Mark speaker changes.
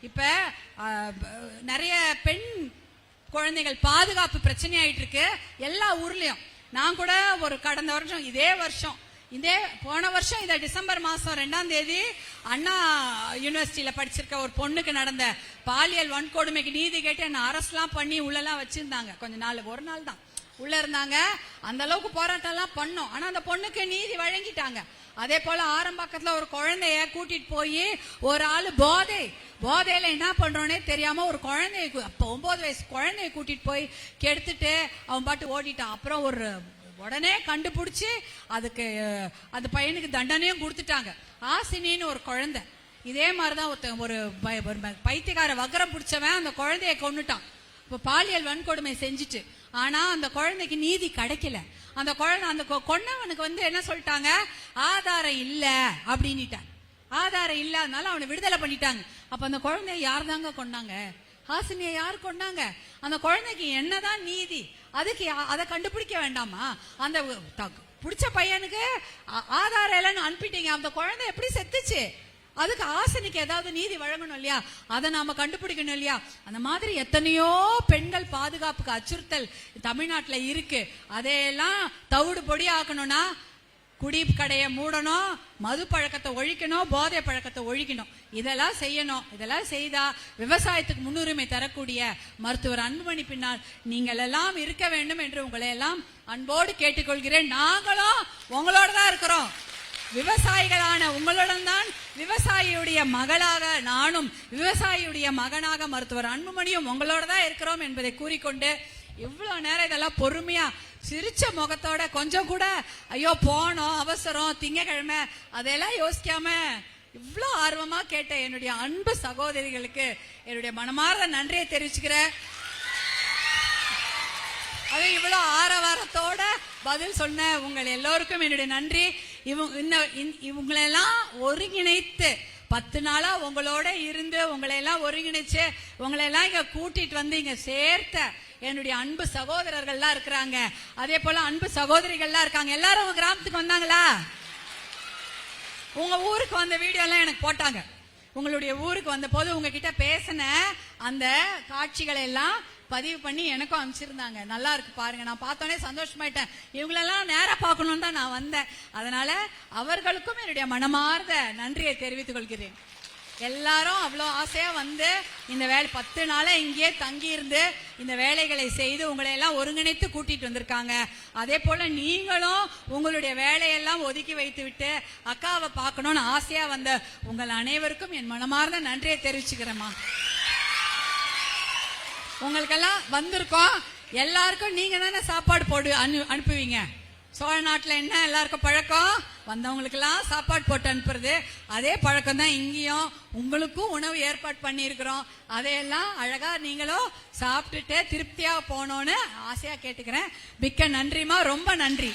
Speaker 1: இப்ப நிறைய பெண் குழந்தைகள் பாதுகாப்பு பிரச்சனை ஆயிட்டு இருக்கு எல்லா ஊர்லயும். நான் கூட ஒரு கடந்த வருஷம் இதே வருஷம் இதே போன வருஷம் இதை டிசம்பர் மாசம் ரெண்டாம் தேதி அண்ணா யூனிவர்சிட்டியில படிச்சிருக்க ஒரு பொண்ணுக்கு நடந்த பாலியல் வன்கொடுமைக்கு நீதி கேட்டு என்ன அரசுலாம் பண்ணி உள்ளெல்லாம் வச்சிருந்தாங்க. கொஞ்ச நாள் ஒரு நாள் தான் உள்ள இருந்தாங்க. அந்த அளவுக்கு போராட்டம் எல்லாம் பண்ணோம். ஆனா அந்த பொண்ணுக்கு நீதி வழங்கிட்டாங்க. அதே போல ஆரம்பாக்கத்துல ஒரு குழந்தைய கூட்டிட்டு போய் ஒரு ஆளு போதை. போதையில என்ன பண்றோன்னே தெரியாம ஒரு குழந்தைய அப்போ ஒன்பது வயசு குழந்தைய கூட்டிட்டு போய் கெடுத்துட்டு அவன் பாட்டு ஓடிட்டான். அப்புறம் ஒரு உடனே கண்டுபிடிச்சி அதுக்கு அந்த பையனுக்கு தண்டனையும் கொடுத்துட்டாங்க. ஆசினின்னு ஒரு குழந்தை. இதே மாதிரிதான் ஒருத்தன் ஒரு ஒரு பைத்தியக்கார வக்கரம் பிடிச்சவன் அந்த குழந்தைய கொண்டுட்டான் இப்ப பாலியல் வன்கொடுமை செஞ்சுட்டு. ஆனா அந்த குழந்தைக்கு நீதி கிடைக்கல. அந்த குழந்தை அந்த கொ- கொன்னவனுக்கு வந்து என்ன சொல்லிட்டாங்க? ஆதாரம் இல்ல அப்படின்னுட்டாங்க ஆதாரம் இல்லாதனால அவனை விடுதலை பண்ணிட்டாங்க. அப்ப அந்த குழந்தைய யார் தாங்க கொண்டாங்க ஹாசினியை யார் கொண்டாங்க அந்த குழந்தைக்கு என்னதான் நீதி? அதுக்கு யா- அதை கண்டுபிடிக்க வேண்டாமா? அந்த த- பிடிச்ச பையனுக்கு ஆதாரம் இல்லைன்னு அனுப்பிட்டீங்க. அந்த குழந்தை எப்படி செத்துச்சு? அதுக்கு ஆசனுக்கு ஏதாவது நீதி வழங்கணும் இல்லையா? அதை நாம கண்டுபிடிக்கணும் இல்லையா? அந்த மாதிரி எத்தனையோ பெண்கள் பாதுகாப்புக்கு அச்சுறுத்தல் தமிழ்நாட்டில் இருக்கு. அதையெல்லாம் தவிடு பொடி ஆக்கணும்னா குடி கடையை மூடணும் மது பழக்கத்தை ஒழிக்கணும் போதை பழக்கத்தை ஒழிக்கணும். இதெல்லாம் செய்யணும். இதெல்லாம் செய்தா விவசாயத்துக்கு முன்னுரிமை தரக்கூடிய மருத்துவர் அன்புமணி பின்னால் நீங்கள் எல்லாம் இருக்க வேண்டும் என்று உங்களை எல்லாம் அன்போடு கேட்டுக்கொள்கிறேன். நாங்களும் உங்களோட தான் இருக்கிறோம். விவசாயிகளான உங்களுடன் தான் விவசாயியுடைய மகளாக நானும் விவசாயியுடைய மகனாக மருத்துவர் அன்புமணியும் உங்களோட தான் இருக்கிறோம் என்பதை கூறிக்கொண்டு இவ்வளோ நேரம் இதெல்லாம் பொறுமையா சிரிச்ச முகத்தோட கொஞ்சம் கூட ஐயோ போனோம் அவசரம் திங்கக்கிழமை அதெல்லாம் யோசிக்காம இவ்வளோ ஆர்வமா கேட்ட என்னுடைய அன்பு சகோதரிகளுக்கு என்னுடைய மனமார்ந்த நன்றியை தெரிவிச்சுக்கிறேன். அது இவ்வளோ ஆரவாரத்தோட பதில் சொன்ன உங்கள் எல்லோருக்கும் என்னுடைய நன்றி. இவங்க இன்னும் இவங்களெல்லாம் ஒருங்கிணைத்து பத்து நாளா உங்களோட இருந்து உங்களை எல்லாம் ஒருங்கிணைச்சு உங்களை எல்லாம் இங்க கூட்டிட்டு வந்து இங்க சேர்த்த என்னுடைய அன்பு சகோதரர்கள்லாம் இருக்கிறாங்க. அதே போல அன்பு சகோதரிகள்லாம் இருக்காங்க. எல்லாரும் உங்க கிராமத்துக்கு வந்தாங்களா? உங்க ஊருக்கு வந்த வீடியோ எல்லாம் எனக்கு போட்டாங்க. உங்களுடைய ஊருக்கு வந்த போது உங்ககிட்ட பேசின அந்த காட்சிகளை எல்லாம் பதிவு பண்ணி எனக்கும் அனுப்பிச்சிருந்தாங்க. நல்லா இருக்கு பாருங்க. நான் பார்த்தோன்னே சந்தோஷமாயிட்டேன். இவங்களெல்லாம் நேராக பார்க்கணும்னு தான் நான் வந்தேன். அதனால அவர்களுக்கும் என்னுடைய மனமார்ந்த நன்றியை தெரிவித்துக் கொள்கிறேன். எல்லாரும் அவ்வளோ ஆசையா வந்து இந்த வேலை பத்து நாளாக இங்கேயே தங்கியிருந்து இந்த வேலைகளை செய்து உங்களை எல்லாம் ஒருங்கிணைத்து கூட்டிட்டு வந்திருக்காங்க. அதே போல நீங்களும் உங்களுடைய வேலையெல்லாம் ஒதுக்கி வைத்து விட்டு அக்காவை பார்க்கணும்னு ஆசையா வந்த உங்கள் அனைவருக்கும் என் மனமார்ந்த நன்றியை தெரிவிச்சுக்கிறேம்மா. உங்களுக்கெல்லாம் வந்திருக்கோம். எல்லாருக்கும் நீங்க தானே சாப்பாடு போடு அனு அனுப்புவீங்க. சோழ நாட்டில் என்ன எல்லாருக்கும் பழக்கம்? வந்தவங்களுக்கெல்லாம் சாப்பாடு போட்டு அனுப்புறது. அதே பழக்கம் தான் இங்கேயும். உங்களுக்கும் உணவு ஏற்பாடு பண்ணியிருக்கிறோம். அதையெல்லாம் அழகா நீங்களும் சாப்பிட்டுட்டு திருப்தியாக போனோன்னு ஆசையாக கேட்டுக்கிறேன். மிக்க நன்றிமா ரொம்ப நன்றி.